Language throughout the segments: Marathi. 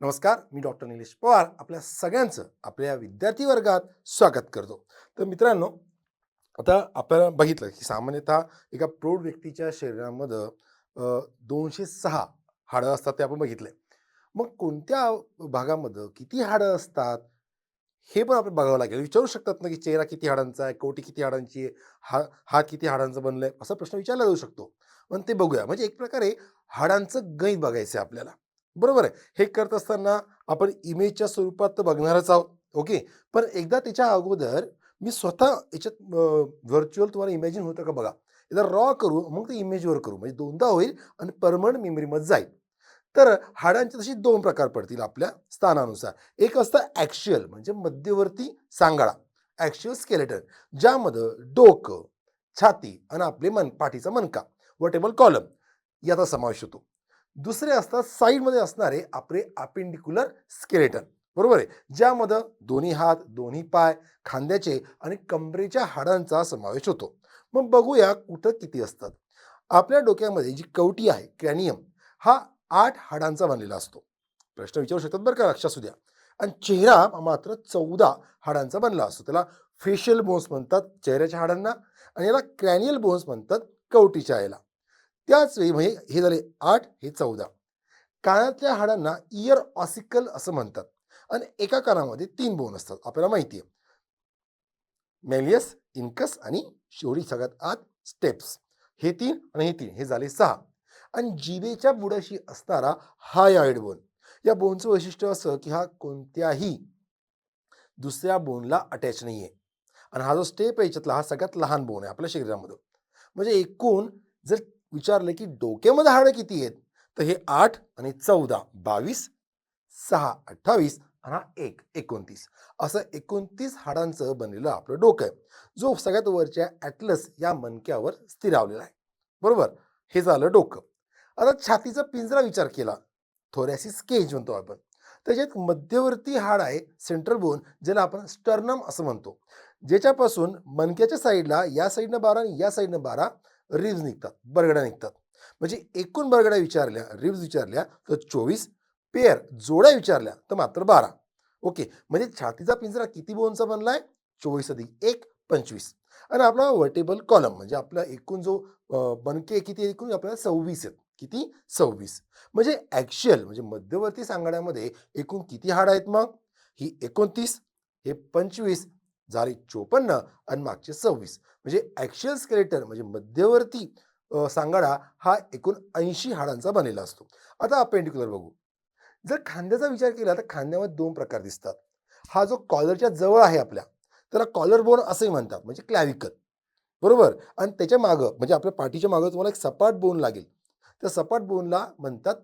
नमस्कार मी डॉक्टर निलेश पवार आपल्या सगळ्यांचं आपल्या विद्यार्थी वर्गात स्वागत करतो. तर मित्रांनो आता आपल्याला बघितलं की सामान्यतः एका प्रौढ व्यक्तीच्या शरीरामध्ये दोनशे सहा हाडं असतात ते आपण बघितले. मग कोणत्या भागामध्ये किती हाडं असतात हे पण आपण बघावं लागेल. विचारू शकतात ना की चेहरा किती हाडांचा आहे कोटी किती हाडांची आहे हा हात किती हाडांचा बनलाय असा प्रश्न विचारला जाऊ शकतो. पण ते बघूया. म्हणजे एक प्रकारे हाडांचं गणित बघायचं आहे आपल्याला. बरोबर आहे. हे करत असताना आपण इमेजच्या स्वरूपात तर बघणारच आहोत ओके पण एकदा त्याच्या अगोदर मी स्वतः याच्यात व्हर्च्युअल तुम्हाला इमॅजिन होतं का बघा? एकदा रॉ करू मग ते इमेजवर करू. म्हणजे दोनदा होईल आणि परमनंट मेमरीमध्ये जाईल. तर हाडांचे तसे दोन प्रकार पडतील आपल्या स्थानानुसार. एक असतं ॲक्च्युअल म्हणजे मध्यवर्ती सांगाडा ॲक्च्युअल स्केलेटन ज्यामध्ये डोकं छाती आणि आपले मन पाठीचा मनका वटेबल कॉलम याचा समावेश होतो. दुसरे असतात साईडमध्ये असणारे आपले अपेंडिक्युलर स्केलेटन बरोबर आहे? ज्यामध्ये दोन्ही हात दोन्ही पाय खांद्याचे आणि कंबरेच्या हाडांचा समावेश होतो. मग बघूया कुठं किती असतात. आपल्या डोक्यामध्ये जी कवटी आहे क्रॅनियम हा आठ हाडांचा बनलेला असतो. प्रश्न विचारू शकतात बरं का? लक्षात असू द्या. आणि चेहरा मात्र चौदा हाडांचा बनला असतो. त्याला फेशियल बोन्स म्हणतात चेहऱ्याच्या हाडांना आणि याला क्रॅनियल बोन्स म्हणतात कवटीच्या याला. त्याच वेळी म्हणजे हे झाले आठ हे चौदा. कानातल्या हाडांना इयर ऑसिकल असं म्हणतात. आणि एका कानामध्ये तीन बोन असतात आपल्याला माहिती आहे. मेलियस इन्कस आणि शेवटी सगळ्यात आत स्टेप्स. हे तीन आणि हे तीन हे झाले सहा. आणि जिबेच्या बुडाशी असणारा हायॉइड बोन या बोनचं वैशिष्ट्य असं की हा कोणत्याही दुसऱ्या बोनला अटॅच नाही आहे आणि हा जो स्टेप आहे याच्यातला हा सगळ्यात लहान बोन आहे आपल्या शरीरामध्ये म्हणजे एकूण जर विचारलं की डोक्यामध्ये हाडं किती आहेत? तर हे आठ आणि चौदा बावीस सहा अठ्ठावीस आणि हा एक एकोणतीस. असं एकोणतीस हाडांचं बनलेलं आपलं डोकं आहे. जो सगळ्यात वरच्या ॲटलस या मनक्यावर स्थिरावलेला आहे. बरोबर? हे झालं डोकं. आता छातीचा पिंजरा विचार केला. थोरॅसिस केज म्हणतो आपण. त्याच्यात मध्यवर्ती हाड आहे सेंट्रल बोन ज्याला आपण स्टर्नम असं म्हणतो. ज्याच्यापासून मनक्याच्या साईडला या साईडनं बारा आणि या साईडनं बारा रिब्स निघतात बरगड्या निघतात. म्हणजे एकूण बरगड्या विचारल्या रिब्स विचारल्या तर चोवीस पेअर जोड्या विचारल्या तर मात्र बारा. ओके म्हणजे छातीचा पिंजरा किती बोनचा बनला आहे चोवीस अधिक एक पंचवीस. आणि आपला वर्टेबल कॉलम म्हणजे आपला एकूण जो बनके किती एकूण? आपल्याला सव्वीस आहेत. किती? सव्वीस. म्हणजे ॲक्च्युअल म्हणजे मध्यवर्ती सांगाड्यामध्ये एकूण किती हाड आहेत मग? ही एकोणतीस हे पंचवीस झाली चोपन्न आणि मागचे सव्वीस. म्हणजे ॲक्शियल स्केलेटर म्हणजे मध्यवर्ती सांगाडा हा एकूण ऐंशी हाडांचा बनलेला असतो. आता अपेंडिक्युलर बघू. जर खांद्याचा विचार केला तर खांद्यामध्ये दोन प्रकार दिसतात. हा जो कॉलरच्या जवळ आहे आपल्या त्याला कॉलर बोन असंही म्हणतात म्हणजे क्लॅविकल बरोबर? आणि त्याच्या मागं म्हणजे आपल्या पाठीच्या मागं तुम्हाला एक सपाट बोन लागेल. त्या सपाट बोनला म्हणतात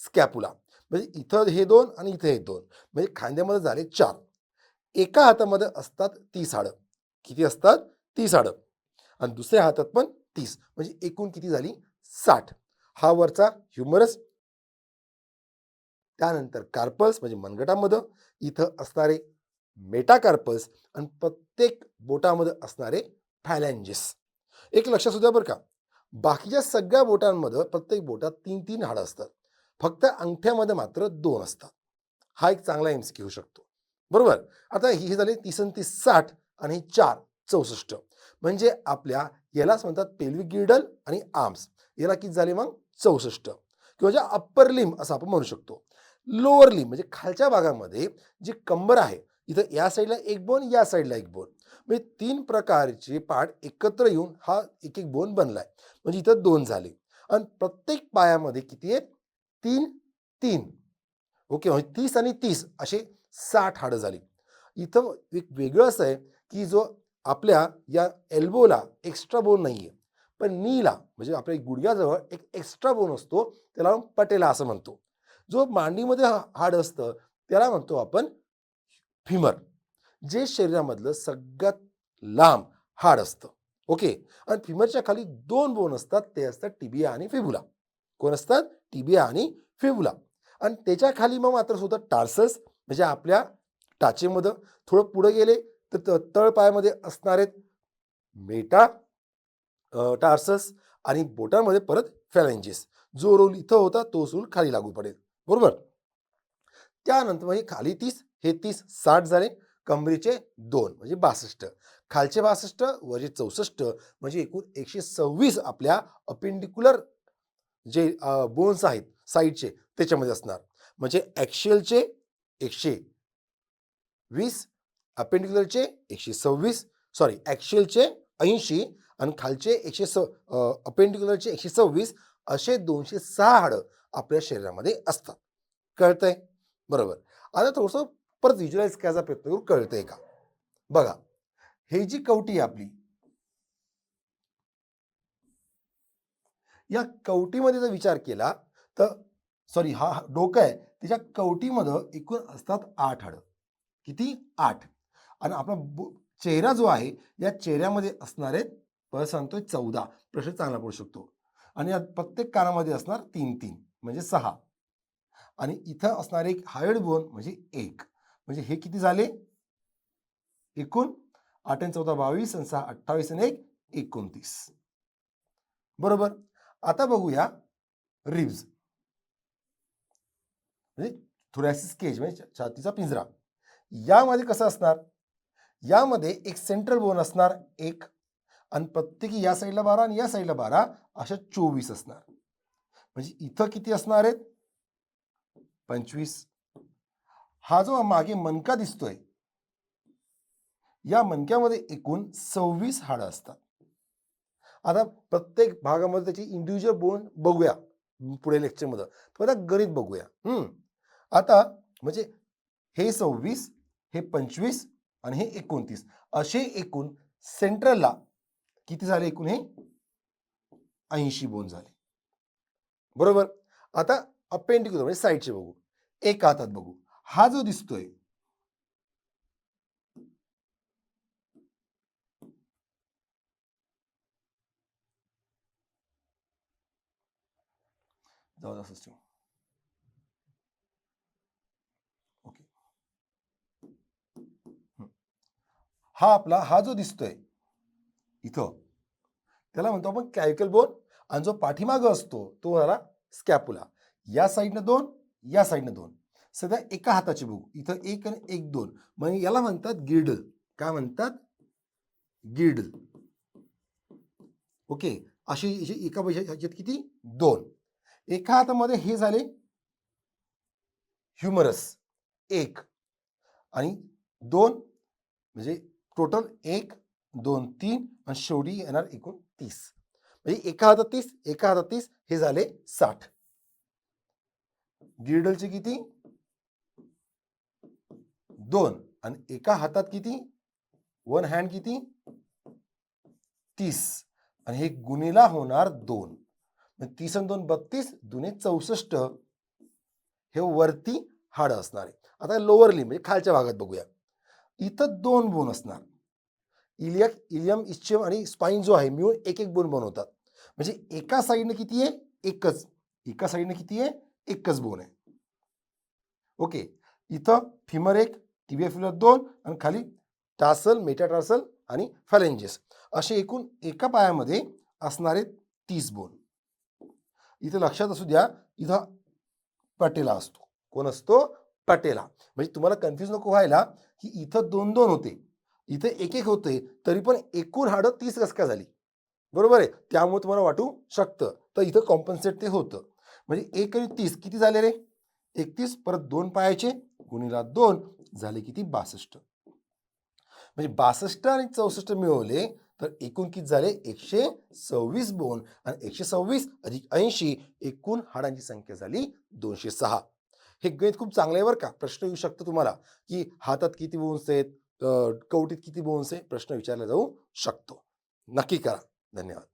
स्कॅपुला म्हणजे इथं हे दोन आणि इथे हे दोन. म्हणजे खांद्यामध्ये झाले चार. एका हातामध्ये असतात तीस हाडं. किती असतात? तीस हाडं. आणि दुसऱ्या हातात पण तीस. म्हणजे एकूण किती झाली? साठ. हा वरचा ह्युमरस त्यानंतर कार्पल्स म्हणजे मनगटामध्ये इथं असणारे मेटाकार्पल्स आणि प्रत्येक बोटामध्ये असणारे फॅलॅन्जेस एक लक्षात सुद्धा बरं का. बाकीच्या सगळ्या बोटांमध्ये प्रत्येक बोटात तीन तीन हाडं असतात. फक्त अंगठ्यामध्ये मात्र दोन असतात. हा एक चांगला एम्स घेऊ शकतो. बरोबर? आता ही झाली तीस आणि तीस साठ आणि चार चौसष्ट. म्हणजे आपल्या यालाच म्हणतात पेल्विक गिर्डल आणि आर्म्स याला किती झाले मग? चौसष्ट. किंवा ज्या अप्पर लिम असं आपण म्हणू शकतो. लोअर लिम म्हणजे खालच्या भागामध्ये जी कंबर आहे इथं या साईडला एक बोन या साईडला एक बोन म्हणजे तीन प्रकारचे पाठ एकत्र येऊन हा एक एक बोन बनलाय. म्हणजे इथं दोन झाले. आणि प्रत्येक पायामध्ये किती आहेत? तीन तीन. ओके म्हणजे तीस आणि तीस असे साठ हाडं झाली. इथं एक वेगळं असं आहे की जो आपल्या या एल्बोला एक्स्ट्रा बोन नाही आहे पण नीला म्हणजे आपल्या गुडघ्याजवळ एक एक्स्ट्रा बोन असतो त्याला आपण पटेला असं म्हणतो. जो मांडीमध्ये हा- हाड असतं त्याला म्हणतो आपण फिमर जे शरीरामधलं सगळ्यात लांब हाड असतं. ओके? आणि फिमरच्या खाली दोन बोन असतात ते असतात टिबिया आणि फिबुला कोण असतात? टिबिया आणि फिबुला आणि त्याच्याखाली मग मात्र सुद्धा टार्सस म्हणजे आपल्या टाचेमध्ये थोडं पुढे गेले तर त- तळपायामध्ये असणारे मेटा टार्सस आणि बोटांमध्ये परत फॅलेंजेस. जो रोल इथं होता तो सूल खाली लागू पडेल. बरोबर? त्यानंतर म्हणजे खाली तीस हे तीस साठ झाले. कमरेचे दोन म्हणजे बासष्ट. खालचे बासष्ट वरचे चौसष्ट म्हणजे एकूण एकशे सव्वीस आपल्या अपेंडिक्युलर जे बोन्स आहेत साईडचे त्याच्यामध्ये असणार. म्हणजे ॲक्शियलचे एकशे वीस अपेंडिक्युलरचे एकशे सव्वीस सॉरी ॲक्शियलचे ऐंशी आणि खालचे एकशे स अपेंडिक्युलरचे एकशे सव्वीस असे दोनशे सहा हाडं आपल्या शरीरामध्ये असतात. कळतंय? बरोबर. आता थोडंसं परत व्हिज्युअलाइज करायचा प्रयत्न करू कळतंय का? बघा हे जी कवटी आहे आपली या कवटीमध्ये जर विचार केला तर सॉरी हा डोकं आहे त्याच्या कवटीमध्ये एकूण असतात आठ हाडं. किती? आठ. आणि आपला चेहरा जो आहे या चेहऱ्यामध्ये असणारे परत सांगतोय चौदा प्रश्न चांगला पडू शकतो. आणि या प्रत्येक कानामध्ये असणार तीन तीन म्हणजे सहा. आणि इथं असणारे एक हायड बोन म्हणजे एक. म्हणजे हे किती झाले? एकूण आठ आणि चौदा बावीस आणि सहा अठ्ठावीस आणि एक एकोणतीस. बरोबर? आता बघूया रिब्ज. म्हणजे थोरॅसिस केज म्हणजे छातीचा पिंजरा. यामध्ये कसं असणार? यामध्ये एक सेंट्रल बोन असणार एक. आणि प्रत्येकी या साईडला बारा आणि या साईडला बारा अशा चोवीस असणार. म्हणजे इथं किती असणार आहेत? पंचवीस. हा जो मागे मनका दिसतोय या मनक्यामध्ये एकूण सव्वीस हाडं असतात. आता प्रत्येक भागामध्ये त्याची इंडिव्हिज्युअल बोन बघूया पुढे लेक्चरमध्ये पण आता गणित बघूया. हम्म. आता म्हणजे हे सव्वीस हे पंचवीस आणि हे एकोणतीस असे एकूण सेंट्रलला किती झाले एकूण हे? ऐंशी बोन झाले. बरोबर? आता अपेंडिक्युलर म्हणजे साईडचे बघू. एक हातात बघू. हा जो दिसतोय जाऊ द्या हा आपला हा जो दिसतोय इथं. त्याला म्हणतो आपण कॅविकल बोन आणि जो पाठीमाग असतो तो झाला स्कॅपुला. या साईडनं दोन या साईडनं दोन. सध्या एका हाताची बघू. इथं एक आणि एक दोन. म्हणजे याला म्हणतात गिर्डल काय म्हणतात? Girdle okay. अशी अशी एका पैशा ह्याच्यात किती? दोन. एका हातामध्ये हे झाले ह्युमरस. एक. आणि दोन म्हणजे टोटल एक दोन तीन आणि शेवटी येणार एकूण तीस. म्हणजे एका हातात तीस एका हातात तीस हे झाले साठ. गिरडलचे किती? दोन. आणि एका हातात किती? वन हँड किती? तीस. आणि हे गुन्हेला होणार दोन. तीस आणि दोन बत्तीस दुने चौसष्ट. हे वरती हाड असणार आहे. आता लोअर म्हणजे खालच्या भागात बघूया. इथं दोन बोन असणार. इलियक इलियम इच्छियम आणि स्पाईन जो आहे मिळून एक एक बोन बनवतात. म्हणजे एका साईडनं किती आहे? एकच. एका साईडनं किती आहे? एकच बोन आहे. ओके. इथं फिमर एक टिबिया फिलर दोन आणि खाली टासल मेटाटार्सल आणि फॅलेंजेस. असे एकूण एका पायामध्ये असणारे तीस बोन. इथं लक्षात असू द्या इथं पटेला असतो. कोण असतो? पटेला. म्हणजे तुम्हाला कन्फ्यूज नको व्हायला की इथं दोन दोन होते. इथे एक एक होते तरी पण एकूण हाडं तीस कस झाली. बरोबर आहे? त्यामुळे तुम्हाला वाटू शकतं. तर इथं कॉम्पन्सेट ते होतं. म्हणजे एक आणि तीस किती झाले रे? एकतीस परत दोन पायाचे गुणीला दोन झाले किती? बासष्ट. म्हणजे बासष्ट आणि चौसष्ट मिळवले तर एकूण किती झाले? एकशे सव्वीस बोन. आणि एकशे सव्वीस अधिक ऐंशी एकूण हाडांची संख्या झाली दोनशे सहा. हे गणित खूप चांगलं आहे बरं का. प्रश्न येऊ शकतो तुम्हाला की हातात किती बोन्स आहेत? कवटीत किती बोन्स आहे? प्रश्न विचारला जाऊ शकतो. नक्की करा. धन्यवाद.